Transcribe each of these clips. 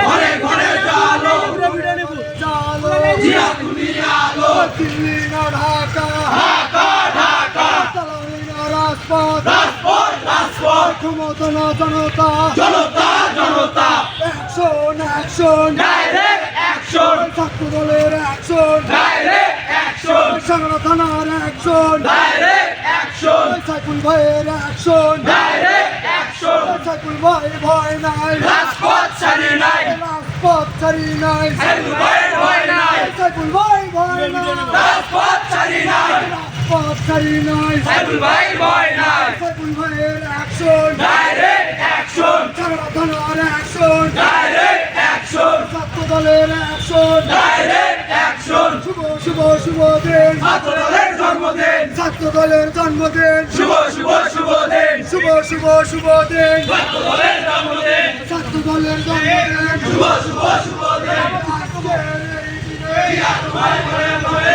ঘরে ঘরে জালো জালো জিয়া তুমি আলো দিল্লি না ঢাকা ঢাকা ঢাকা রাজপথ ক্ষমতা জনতা। জনতা জনতা অ্যাকশন অ্যাকশন ডাইরেক্ট অ্যাকশন ছাত্র দলের অ্যাকশন ডাইরেক্ট অ্যাকশন সাগরা থানার অ্যাকশন ডাইরেক্ট অ্যাকশন সাইকুল ভাইয়ের অ্যাকশন ডাইরেক্ট অ্যাকশন সাইকুল ভাই ভয় নাই রাজপথ ছাড়ি নাই রাজপথ ছাড়ি নাই সাইকুল ভাই ভয় নাই সাইকুল ভাই ভয় নাই রাজপথ ছাড়ি নাই ছাড়ি নাই সাইকুল ভাই ভয় নাই সাইকুল ভাইয়ের অ্যাকশন ডাইরেক্ট অ্যাকশন সাগরা অ্যাকশন ডাইরেক্ট অ্যাকশন ছাত্র দলের অ্যাকশন ডাইরেক্ট অ্যাকশন শুভ শুভ শুভ দিন। ছাত্রদের জন্মদিন। ছাত্র দলের জন্মদিন। শুভ শুভ শুভ দিন। শুভ শুভ শুভ দিন। ছাত্রদের জন্মদিন। ছাত্র দলের জন্মদিন। শুভ শুভ শুভ দিন জিয়া তোমায় মনে মনে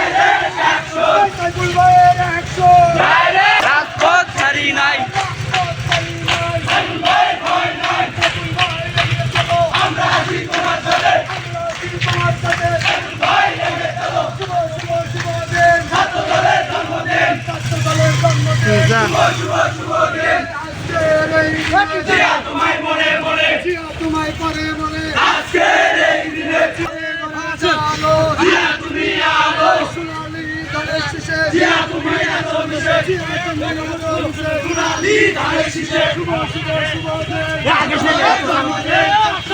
জিয়া তোমায় মনে মনে তোমায় করে মনে আজকের এই দিনে আলো জিয়া তুমি আলো সোনালি ধানের শীষে জিয়া তুমি আছো মিশে সোনালি ধানের শীষে শুভ শুভ শুভ দিন শুভ